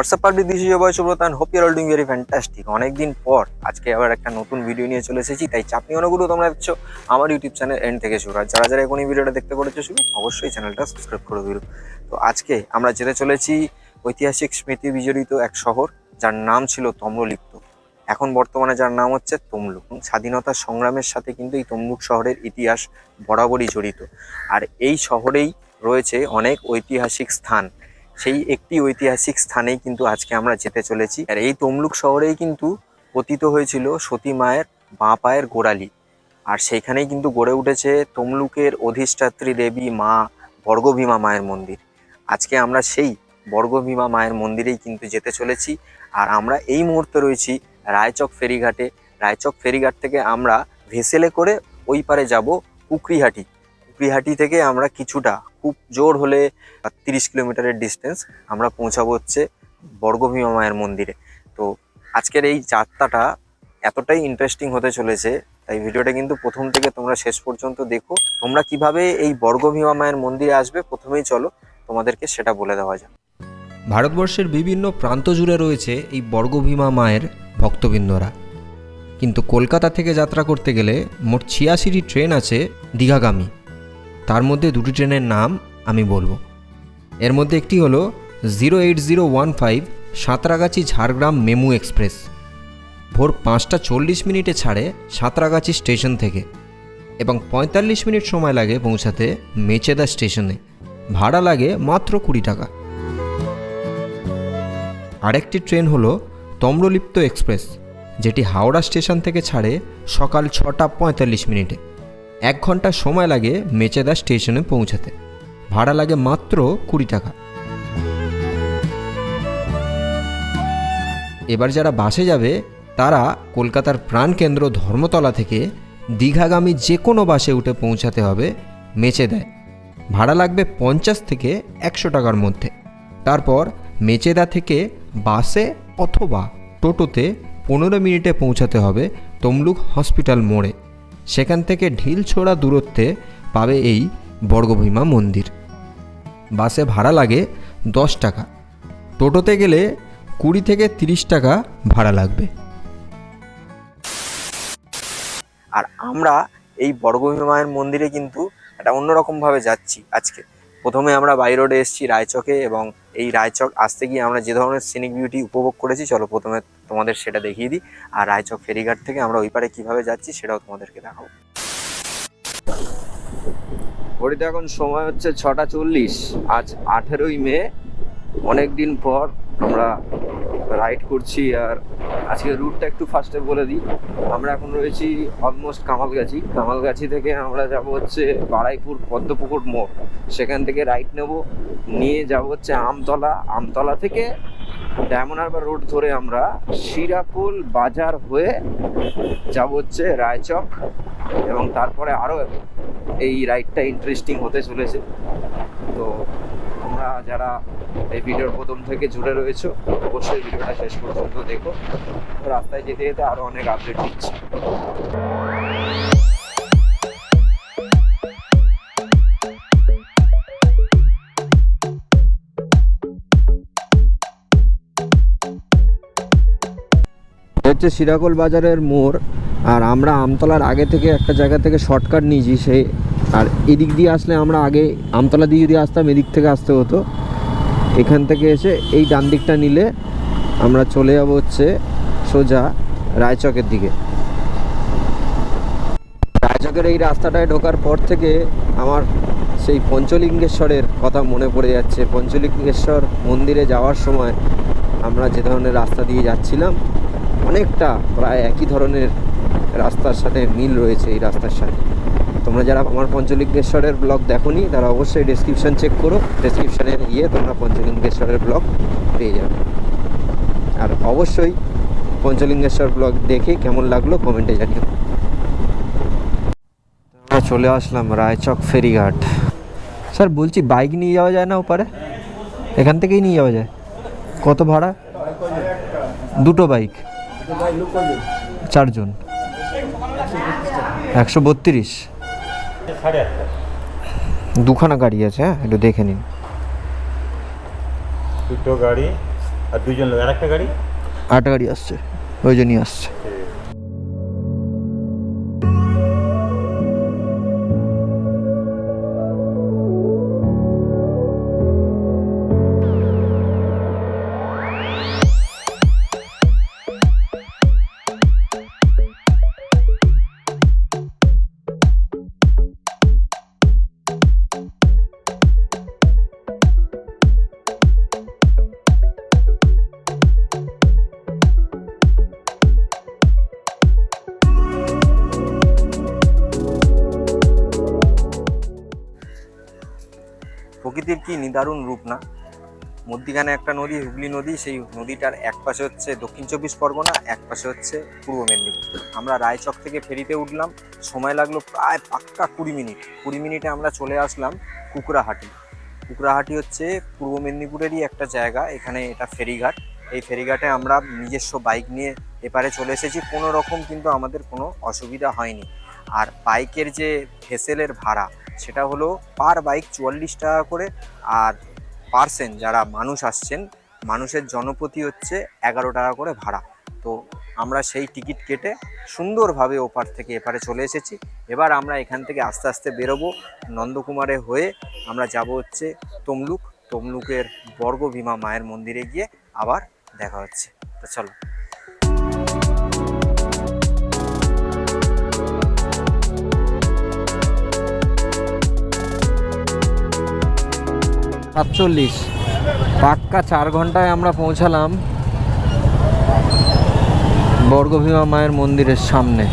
What's up public this is boy Subrata and hope your all doing very fantastic. অনেকদিন পর আজকে আবার একটা নতুন ভিডিও নিয়ে চলে এসেছি, তাই চাপনি অনুগুলো তোমরা দেখছ আমার ইউটিউব চ্যানেল এন্ড থেকে শুরু। আর যারা যারা এখন এই ভিডিওটা দেখতে করেছ শুরু অবশ্যই চ্যানেলটা সাবস্ক্রাইব করে দিল তো আজকে আমরা যেতে চলেছি ঐতিহাসিক স্মৃতি বিজড়িত এক শহর, যার নাম ছিল তম্রলিপ্ত এখন বর্তমানে যার নাম হচ্ছে তমলুক। স্বাধীনতা সংগ্রামের সাথে কিন্তু এই তমলুক শহরের ইতিহাস বরাবরই জড়িত। আর এই শহরেই রয়েছে অনেক ঐতিহাসিক স্থান। সেই একটি ঐতিহাসিক স্থানেই কিন্তু আজকে আমরা যেতে চলেছি। আর এই তমলুক শহরেই কিন্তু পতিত হয়েছিল সতী মায়ের বাঁ পায়ের গোড়ালি। আর সেইখানেই কিন্তু গড়ে উঠেছে তমলুকের অধিষ্ঠাত্রী দেবী মা বর্গভীমা মায়ের মন্দির। আজকে আমরা সেই বর্গভীমা মায়ের মন্দিরেই কিন্তু যেতে চলেছি। আর আমরা এই মুহূর্তে রয়েছি রায়চক ফেরিঘাটে। রায়চক ফেরিঘাট থেকে আমরা ভেসেলে করে ওই পারে যাব কুকরিহাটি। কুকরিহাটি থেকে আমরা কিছুটা খুব জোর হলে তিরিশ কিলোমিটারের ডিস্টেন্স আমরা পৌঁছাবো হচ্ছে বর্গভীমা মায়ের মন্দিরে। তো আজকের এই যাত্রাটা এতটাই ইন্টারেস্টিং হতে চলেছে, তাই ভিডিওটা কিন্তু প্রথম থেকে তোমরা শেষ পর্যন্ত দেখো। তোমরা কীভাবে এই বর্গভীমা মায়ের মন্দিরে আসবে প্রথমেই চলো তোমাদেরকে সেটা বলে দেওয়া যাক। ভারতবর্ষের বিভিন্ন প্রান্ত জুড়ে রয়েছে এই বর্গভীমা মায়ের ভক্তবৃন্দরা। কিন্তু কলকাতা থেকে যাত্রা করতে গেলে মোট ছিয়াশিটি ট্রেন আছে দীঘাগামী। তার মধ্যে দুটি ট্রেনের নাম আমি বলব। এর মধ্যে একটি হলো zero eight zero one five Santragachi Jhargram MEMU express. ভোর পাঁচটা চল্লিশ মিনিটে ছাড়ে সাঁতরাগাছি স্টেশন থেকে এবং পঁয়তাল্লিশ মিনিট সময় লাগে পৌঁছাতে মেচেদা স্টেশনে। ভাড়া লাগে মাত্র কুড়ি টাকা। আরেকটি ট্রেন হলো তম্রলিপ্ত এক্সপ্রেস, যেটি হাওড়া স্টেশন থেকে ছাড়ে সকাল ছটা পঁয়তাল্লিশ মিনিটে। এক ঘণ্টা সময় লাগে মেচেদা স্টেশনে পৌঁছাতে। ভাড়া লাগে মাত্র কুড়ি টাকা। এবার যারা বাসে যাবে, তারা কলকাতার প্রাণকেন্দ্র ধর্মতলা থেকে দীঘাগামী যে কোনো বাসে উঠে পৌঁছাতে হবে মেচেদায়। ভাড়া লাগবে পঞ্চাশ থেকে একশো টাকার মধ্যে। তারপর মেচেদা থেকে বাসে অথবা টোটোতে পনেরো মিনিটে পৌঁছাতে হবে তমলুক হসপিটাল মোড়ে। সেখান থেকে ঢিলছোড়া দূরত্বে পাবে এই বর্গভীমা মন্দির। বাসে ভাড়া লাগে দশ টাকা। টোটোতে গেলে কুড়ি থেকে তিরিশ টাকা ভাড়া লাগবে। আর আমরা এই বর্গভীমা মায়ের মন্দিরে কিন্তু একটা অন্যরকমভাবে যাচ্ছি আজকে। প্রথমে আমরা বাই রোডে এসেছি, রায়চকে এবং এই রায়চক আসতে গিয়ে আমরা যে ধরনের সিনিক বিউটি উপভোগ করেছি, চলো প্রথমে তোমাদের সেটা দেখিয়ে দিই। আর রায়চক ফেরিঘাট থেকে আমরা ওই পারে কীভাবে যাচ্ছি সেটাও তোমাদেরকে দেখাবো। ওটিতে এখন সময় হচ্ছে ছটা চল্লিশ। আজ আঠেরোই মে অনেক দিন পর আমরা রাইড করছি আর আজকে রুটটা একটু ফার্স্টে বলে দিই। আমরা এখন রয়েছি অলমোস্ট কামালগাছি। কামালগাছি থেকে আমরা যাব হচ্ছে বারাইপুর পদ্মপুকুর মোড়। সেখান থেকে রাইট নেব। নিয়ে যাব হচ্ছে আমতলা। আমতলা থেকে ডায়মন্ড হারবার রোড ধরে আমরা শিরাকুল বাজার হয়ে যাব হচ্ছে রায়চক এবং তারপরে আরও এই রাইডটা ইন্টারেস্টিং হতে চলেছে। তো তোমরা যারা এই ভিডিওর প্রথম থেকে জুড়ে রয়েছো, অবশ্যই ভিডিওটা শেষ পর্যন্ত দেখো। রাস্তায় যেতে যেতে আরও অনেক আপডেট দিচ্ছি। হচ্ছে সিরাকল বাজারের মোড়, আর আমরা আমতলার আগে থেকে একটা জায়গা থেকে শর্টকাট নিয়েছি সেই আর এদিক দিয়ে আসলে আমরা আগে আমতলা দিয়ে যদি আসতাম, এদিক থেকে আসতে হতো। এখান থেকে এসে এই ডান দিকটা নিলে আমরা চলে যাব হচ্ছে সোজা রায়চকের দিকে। রায়চকের এই রাস্তাটায় ঢোকার পর থেকে আমার সেই পঞ্চলিঙ্গেশ্বরের কথা মনে পড়ে যাচ্ছে। পঞ্চলিঙ্গেশ্বর মন্দিরে যাওয়ার সময় আমরা যে ধরনের রাস্তা দিয়ে যাচ্ছিলাম, অনেকটা প্রায় একই ধরনের রাস্তার সাথে মিল রয়েছে এই রাস্তার সাথে। তোমরা যারা আমার পঞ্চলিঙ্গেশ্বরের ব্লগ দেখোনি, তারা অবশ্যই ডেসক্রিপশন চেক করো। ডেসক্রিপশানে গিয়ে তোমরা পঞ্চলিঙ্গেশ্বরের ব্লগ পেয়ে যাবে। আর অবশ্যই পঞ্চলিঙ্গেশ্বর ব্লগ দেখে কেমন লাগল কমেন্টে জানিও। আমরা চলে আসলাম রায়চক ফেরিঘাট। স্যার, বলছি বাইক নিয়ে যাওয়া যায় না ওপারে? এখান থেকেই নিয়ে যাওয়া যায়? কত ভাড়া? দুটো বাইক চারজন। একশো বত্রিশ। দুখানা গাড়ি আছে হ্যাঁ? একটু দেখে নিন। দুটো গাড়ি আর দুজন লোক। আর একটা গাড়ি? আটটা গাড়ি আসছে ওই জন্যই আসছে। নিদারুণ রূপ না? মধ্যিখানে একটা নদী, হুগলি নদী, সেই নদীটার এক পাশে হচ্ছে দক্ষিণ চব্বিশ পরগনা, এক পাশে হচ্ছে পূর্ব মেদিনীপুর। আমরা রায়চক থেকে ফেরিতে উঠলাম, সময় লাগল প্রায় পাক্কা কুড়ি মিনিট। কুড়ি মিনিটে আমরা চলে আসলাম কুকরাহাটি। কুকরাহাটি হচ্ছে পূর্ব মেদিনীপুরেরই একটা জায়গা, এখানে এটা ফেরিঘাট। এই ফেরিঘাটে আমরা নিজস্ব বাইক নিয়ে এপারে চলে এসেছি, কোনো রকম কিন্তু আমাদের কোনো অসুবিধা হয়নি। আর বাইকের যে ভেসেলের ভাড়া, সেটা হলো পার বাইক চুয়াল্লিশ টাকা করে আর পার্সেন যারা মানুষ আসছেন, মানুষের জনপ্রতি হচ্ছে এগারো টাকা করে ভাড়া। তো আমরা সেই টিকিট কেটে সুন্দরভাবে ওপার থেকে এপারে চলে এসেছি। এবার আমরা এখান থেকে আস্তে আস্তে বেরোবো। নন্দকুমারে হয়ে আমরা যাব হচ্ছে তমলুক। তমলুকের বর্গভীমা মায়ের মন্দিরে গিয়ে আবার দেখা হচ্ছে। তো চলো। সাতচল্লিশ। পাক্কা চার ঘন্টায় আমরা পৌঁছালাম বর্গভীমা মায়ের মন্দিরের সামনে।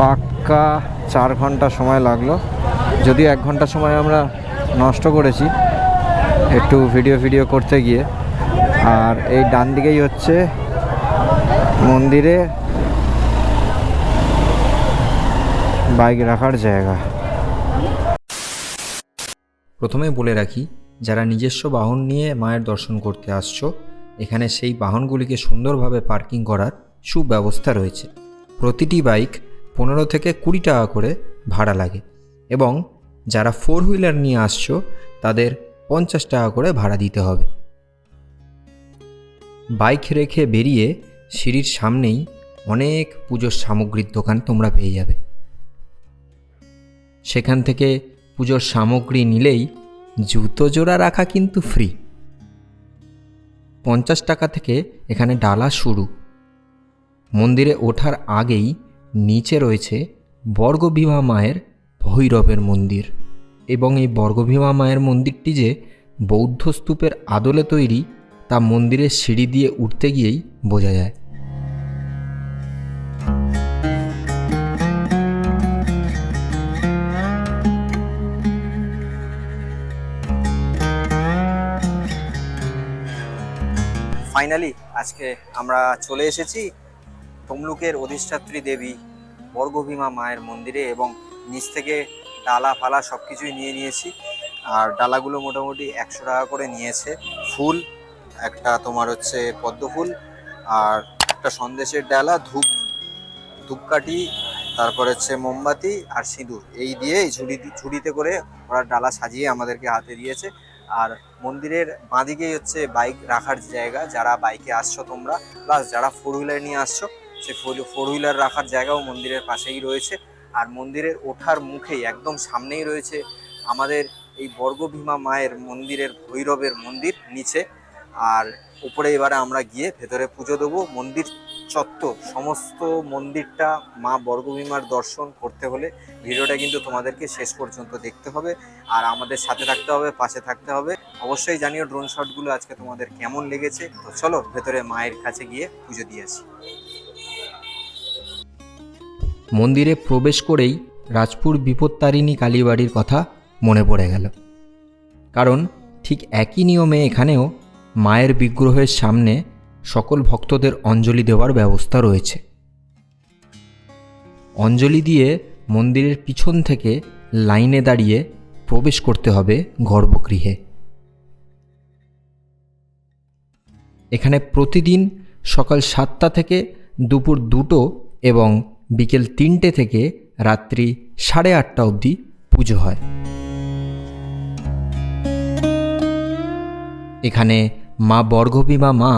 পাক্কা চার ঘণ্টা সময় লাগল। যদি এক ঘণ্টা সময় আমরা নষ্ট করেছি একটু ভিডিও ভিডিও করতে গিয়ে। আর এই ডান দিকেই হচ্ছে মন্দিরে বাইক রাখার জায়গা। প্রথমে বলে রাখি, যারা নিজস্ব বাহন নিয়ে মায়ের দর্শন করতে আসছো, এখানে সেই বাহনগুলিকে সুন্দরভাবে পার্কিং করার সুব্যবস্থা রয়েছে। প্রতিটি বাইক পনেরো থেকে কুড়ি টাকা করে ভাড়া লাগে এবং যারা ফোর হুইলার নিয়ে আসছো, তাদের পঞ্চাশ টাকা করে ভাড়া দিতে হবে। বাইক রেখে বেরিয়ে সিঁড়ির সামনেই অনেক পুজোর সামগ্রীর দোকান তোমরা পেয়ে যাবে। সেখান থেকে পুজোর সামগ্রী নিলেই জুতো জোড়া রাখা কিন্তু ফ্রি পঞ্চাশ টাকা থেকে এখানে ডালা শুরু। মন্দিরে ওঠার আগেই নিচে রয়েছে বর্গভীমা মায়ের ভৈরবের মন্দির এবং এই বর্গভীমা মায়ের মন্দিরটি যে বৌদ্ধ স্তূপের আদলে তৈরি তা মন্দিরের সিঁড়ি দিয়ে উঠতে গিয়েই বোঝা যায়। ফাইনালি আজকে আমরা চলে এসেছি তমলুকের অধিষ্ঠাত্রী দেবী বর্গভীমা মায়ের মন্দিরে এবং নিচ থেকে ডালা ফালা সব কিছুই নিয়ে নিয়েছি। আর ডালাগুলো মোটামুটি একশো টাকা করে নিয়েছে। ফুল, একটা তোমার হচ্ছে পদ্ম ফুল আর একটা সন্দেশের ডালা, ধূপ, ধূপকাঠি, তারপর হচ্ছে মোমবাতি আর সিঁদুর। এই দিয়ে এই ঝুড়ি, ঝুড়িতে করে ওরা ডালা সাজিয়ে আমাদেরকে হাতে দিয়েছে। আর মন্দিরের বাঁদিকেই হচ্ছে বাইক রাখার জায়গা, যারা বাইকে আসছো তোমরা প্লাস যারা ফোর হুইলার নিয়ে আসছো সে ফোর হুইলার রাখার জায়গাও মন্দিরের পাশেই রয়েছে। আর মন্দিরের ওঠার মুখেই একদম সামনেই রয়েছে আমাদের এই বর্গভীমা মায়ের মন্দিরের ভৈরবের মন্দির নিচে। আর উপরে এবারে আমরা গিয়ে ভেতরে পুজো দেবো। মন্দির চত্বর সমস্ত মন্দিরটা মা বর্গভীমার দর্শন করতে হলে ভিডিওটা কিন্তু তোমাদেরকে শেষ পর্যন্ত দেখতে হবে। আর আমাদের সাথে থাকতে হবে, পাশে থাকতে হবে। অবশ্যই জানিও ড্রোন শটগুলো আজকে তোমাদের কেমন লেগেছে। তো চলো, ভেতরে মায়ের কাছে গিয়ে পুজো দিয়ে আসি। মন্দিরে প্রবেশ করেই রাজপুর বিপত্তারিণী কালীবাড়ির কথা মনে পড়ে গেল। কারণ ঠিক একই নিয়মে এখানেও মায়ের বিগ্রহের সামনে সকল ভক্তদের অঞ্জলি দেওয়ার ব্যবস্থা রয়েছে। অঞ্জলি দিয়ে মন্দিরের পিছন থেকে লাইনে দাঁড়িয়ে প্রবেশ করতে হবে গর্ভগৃহে। এখানে প্রতিদিন সকাল সাতটা থেকে দুপুর দুটো এবং বিকেল তিনটে থেকে রাত্রি সাড়ে আটটা অবধি পুজো হয়। এখানে মা বর্গভীমা মা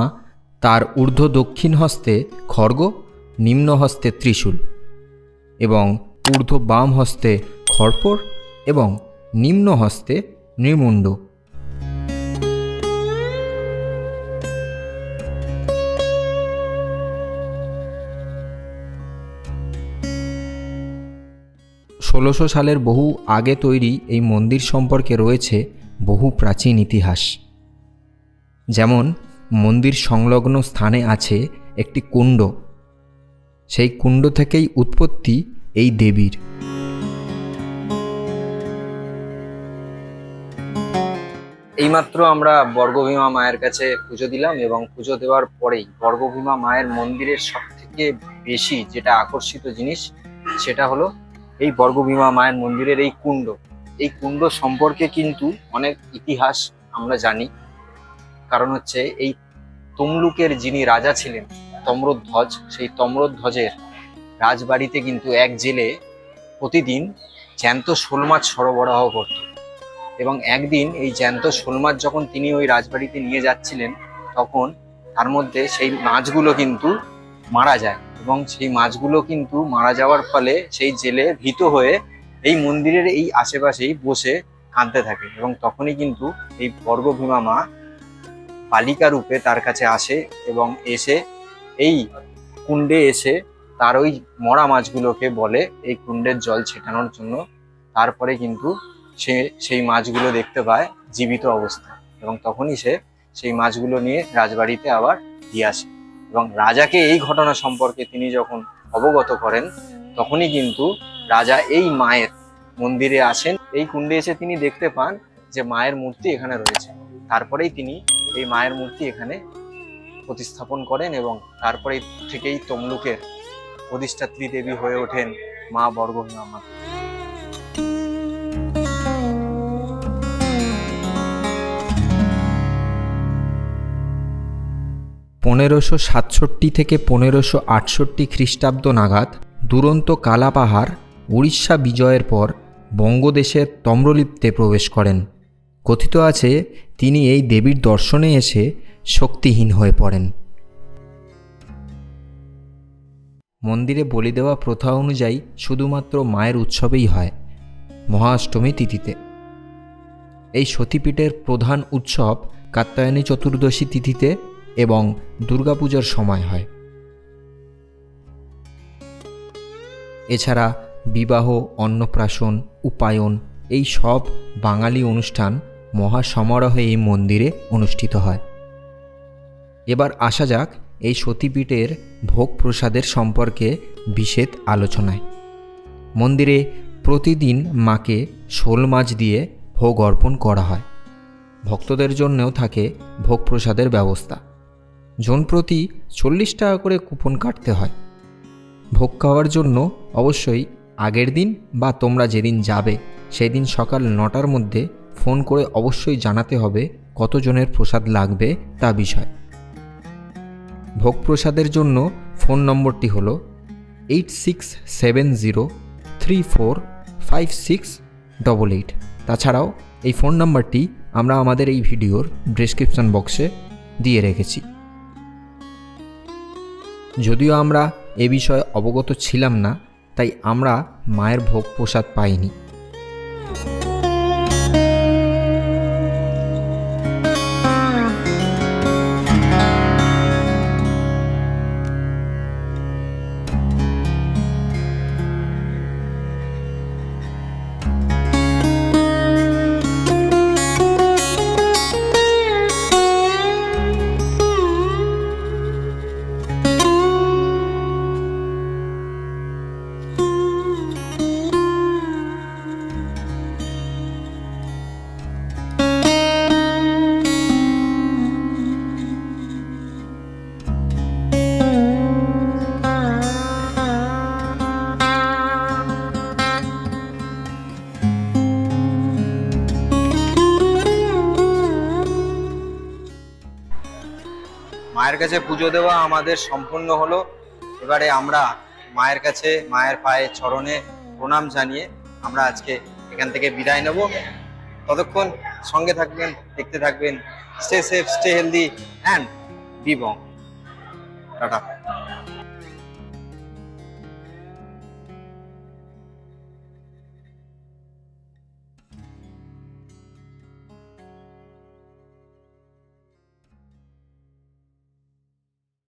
তার ঊর্ধ্ব দক্ষিণ হস্তে খড়গ, নিম্ন হস্তে ত্রিশূল এবং ঊর্ধ্ব বাম হস্তে খড়পর এবং নিম্ন হস্তে নৃমুণ্ড। ষোলোশো সালের বহু আগে তৈরি এই মন্দির সম্পর্কে রয়েছে বহু প্রাচীন ইতিহাস। যেমন মন্দির সংলগ্ন স্থানে আছে একটি কুণ্ড। সেই কুণ্ড থেকেই উৎপত্তি এই দেবীর। এইমাত্র আমরা বর্গভীমা মায়ের কাছে পুজো দিলাম এবং পুজো দেওয়ার পরেই বর্গভীমা মায়ের মন্দিরের সব থেকে বেশি যেটা আকর্ষিত জিনিস সেটা হলো এই বর্গভীমা মায়ের মন্দিরের এই কুণ্ড। এই কুণ্ড সম্পর্কে কিন্তু অনেক ইতিহাস আমরা জানি। কারণ হচ্ছে এই তমলুকের যিনি রাজা ছিলেন, তম্রধ্বজ, সেই তম্রধ্বজের রাজবাড়িতে কিন্তু এক জেলে প্রতিদিন জ্যান্ত শোল মাছ সরবরাহ করত। এবং একদিন এই জ্যান্ত শোল মাছ যখন তিনি ওই রাজবাড়িতে নিয়ে যাচ্ছিলেন, তখন তার মধ্যে সেই মাছগুলো কিন্তু মারা যায় এবং সেই মাছগুলো কিন্তু মারা যাওয়ার ফলে সেই জেলে ভীত হয়ে এই মন্দিরের এই আশেপাশেই বসে কাঁদতে থাকে এবং তখনই কিন্তু এই বর্গভীমা মা বালিকা রূপে তার কাছে আসে এবং এসে এই কুণ্ডে এসে তার ওই মরা মাছগুলোকে বলে এই কুণ্ডের জল ছেটানোর জন্য। তারপরে কিন্তু সে সেই মাছগুলো দেখতে পায় জীবিত অবস্থা এবং তখনই সে সেই মাছগুলো নিয়ে রাজবাড়িতে আবার দিয়ে আসে এবং রাজাকে এই ঘটনা সম্পর্কে তিনি যখন অবগত করেন, তখনই কিন্তু রাজা এই মায়ের মন্দিরে আসেন। এই কুণ্ডে এসে তিনি দেখতে পান যে মায়ের মূর্তি এখানে রয়েছে। তারপরেই তিনি এই মায়ের মূর্তি এখানে প্রতিস্থাপন করেন এবং তারপরে থেকেই তমলুকের অধিষ্ঠাত্রী দেবী হয়ে ওঠেন মা বর্গভীমা পনেরোশো সাতষট্টি থেকে পনেরোশো আটষট্টি খ্রিস্টাব্দ নাগাদ দুরন্ত কালাপাহাড় উড়িষ্যা বিজয়ের পর বঙ্গদেশের তম্রলিপ্তে প্রবেশ করেন। কথিত আছে, তিনি এই দেবীর দর্শনে এসে শক্তিহীন হয়ে পড়েন। মন্দিরে বলি দেওয়া প্রথা অনুযায়ী শুধুমাত্র মায়ের উৎসবেই হয়, মহাষ্টমী তিথিতে। এই সতীপীঠের প্রধান উৎসব কাত্যায়নী চতুর্দশী তিথিতে এবং দুর্গাপূজার সময় হয়। এছাড়া বিবাহ, অন্নপ্রাশন, উপায়ন, এই সব বাঙালি অনুষ্ঠান মহাসমারোহে এই মন্দিরে অনুষ্ঠিত হয়। এবার আসা যাক এই সতীপীঠের ভোগ প্রসাদের সম্পর্কে বিশেষ আলোচনায়। মন্দিরে প্রতিদিন মাকে শোল মাছ দিয়ে ভোগ অর্পণ করা হয়। ভক্তদের জন্যও থাকে ভোগ প্রসাদের ব্যবস্থা জনপ্রতি চল্লিশ টাকা করে কুপন কাটতে হয়। ভোগ খাওয়ার জন্য অবশ্যই আগের দিন বা তোমরা যেদিন যাবে সেই দিন সকাল নটার মধ্যে ফোন করে অবশ্যই জানাতে হবে কতজনের প্রসাদ লাগবে তা বিষয়। ভোগ প্রসাদের জন্য ফোন নম্বরটি হল eight six seven zero three four five six double eight. তাছাড়াও এই ফোন নাম্বারটি আমরা আমাদের এই ভিডিওর ডিসক্রিপশন বক্সে দিয়ে রেখেছি। যদিও আমরা এ বিষয়ে অবগত ছিলাম না, তাই আমরা মায়ের ভোগ প্রসাদ পাইনি। কাছে পুজো দেওয়া আমাদের সম্পূর্ণ হলো। এবারে আমরা মায়ের কাছে, মায়ের পায়ে চরণে প্রণাম জানিয়ে আমরা আজকে এখান থেকে বিদায় নেব। ততক্ষণ সঙ্গে থাকবেন, দেখতে থাকবেন। Stay safe stay healthy and be bong tata.